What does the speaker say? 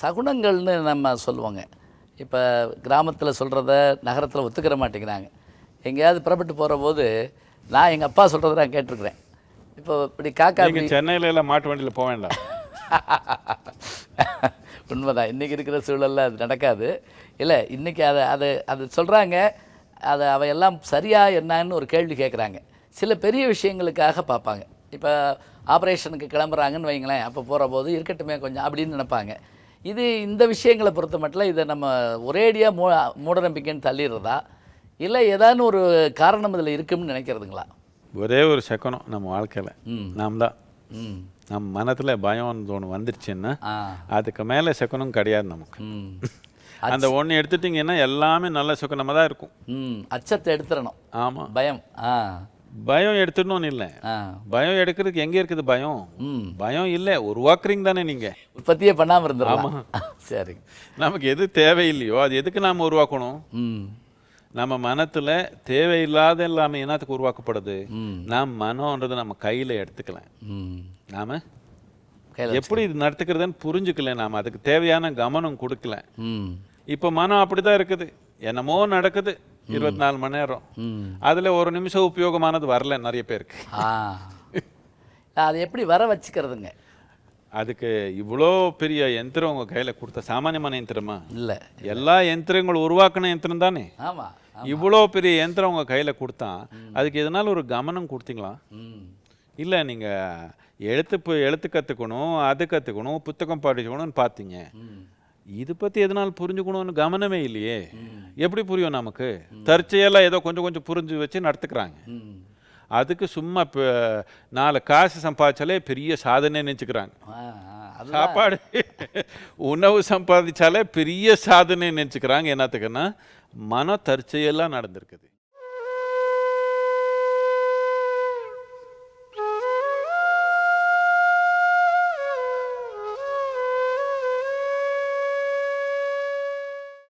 சகுனங்கள்னு நம்ம சொல்லுவோங்க. இப்போ கிராமத்தில் சொல்கிறத நகரத்தில் ஒத்துக்கிற மாட்டேங்கிறாங்க. எங்கேயாவது புறப்பட்டு போகிற போது நான் எங்கள் அப்பா சொல்கிறத நான் கேட்டிருக்கிறேன். இப்போ இப்படி காக்கா சென்னையில எல்லாம் மாட்டு வண்டியில போக வேண்டாம். உண்மைதான். இன்றைக்கி இருக்கிற சூழலில் அது நடக்காது. இல்லை இன்றைக்கி அதை அதை அது சொல்கிறாங்க அதை அவையெல்லாம் சரியா என்னன்னு ஒரு கேள்வி கேட்குறாங்க சில பெரிய விஷயங்களுக்காக பார்ப்பாங்க. இப்போ ஆப்ரேஷனுக்கு கிளம்புறாங்கன்னு வைங்களேன். அப்போ போகிற போது இருக்கட்டுமே கொஞ்சம் அப்படின்னு நினைப்பாங்க. இது இந்த விஷயங்களை பொறுத்த மட்டும் இதை நம்ம ஒரேடியாக மூ மூடநம்பிக்கைன்னு தள்ளிடுறதா? இல்லை ஏதான்னு ஒரு காரணம் இதில் இருக்குன்னு நினைக்கிறதுங்களா? ஒரே ஒரு செகனம் நம்ம வாழ்க்கையில. ம். நாம் தான் ம். நம்ம மனத்துல பயம்னு ஒன்று வந்துருச்சுன்னா அதுக்கு மேலே செகனும் கிடையாது நமக்கு. அந்த ஒன்று எடுத்துட்டிங்கன்னா எல்லாமே நல்ல சுக்கனமாக தான் இருக்கும். ம். அச்சத்தை எடுத்துடணும். ஆமாம் பயம். ஆ. பயம் எடுத்துடணும்னு இல்லை. பயம் எடுக்கிறதுக்கு எங்கே இருக்குது பயம்? ம். பயம் இல்லை. உருவாக்குறீங்க தானே நீங்கள் உற்பத்தியே பண்ணாமல் இருந்துடலாம். சரி. நமக்கு எது தேவையில்லையோ அது எதுக்கு நாம் உருவாக்கணும்? ம். நம்ம மனத்துல தேவையில்லாத எல்லாமே என்னத்துக்கு உருவாக்கப்படுது? நாம் மனம்ன்றது நம்ம கையில எடுத்துக்கலாம் ம். நாம எப்படி இது நடத்துக்கிறதுன்னு புரிஞ்சுக்கல நாம. அதுக்கு தேவையான கவனம் கொடுக்கல. ம். இப்போ மனம் அப்படிதான் இருக்குது. என்னமோ நடக்குது. இருபத்தி நாலு மணி நேரம் அதுல ஒரு நிமிஷம் உபயோகமானது வரல நிறைய பேருக்கு அது எப்படி வர வச்சுக்கிறதுங்க அதுக்கு இவ்வளோ பெரிய யந்திரம் உங்க கையில கொடுத்த சாமானியமான யந்திரமா இல்லை எல்லா யந்திரங்களும் உருவாக்கின யந்திரம் தானே ஆமாம் இவ்வளோ பெரிய யந்திரம் உங்க கையில கொடுத்தா அதுக்கு எதனால ஒரு கவனம் கொடுத்தீங்களா இல்லை நீங்கள் எழுத்து எழுத்து கற்றுக்கணும் அது கற்றுக்கணும் புத்தகம் படிக்கணும்னு பார்த்தீங்க இது பற்றி எதனால் புரிஞ்சுக்கணும்னு கவனமே இல்லையே? எப்படி புரியும் நமக்கு? தற்செயலாக ஏதோ கொஞ்சம் கொஞ்சம் புரிஞ்சு வச்சு நடத்துக்கிறாங்க. அதுக்கு சும்மா இப்போ நாலு காசு சம்பாதிச்சாலே பெரிய சாதனை நினச்சிக்கிறாங்க. சாப்பாடு உணவு சம்பாதிச்சாலே பெரிய சாதனை நினச்சிக்கிறாங்க. என்னத்துக்குன்னா மன தற்செயலாக நடந்திருக்குது.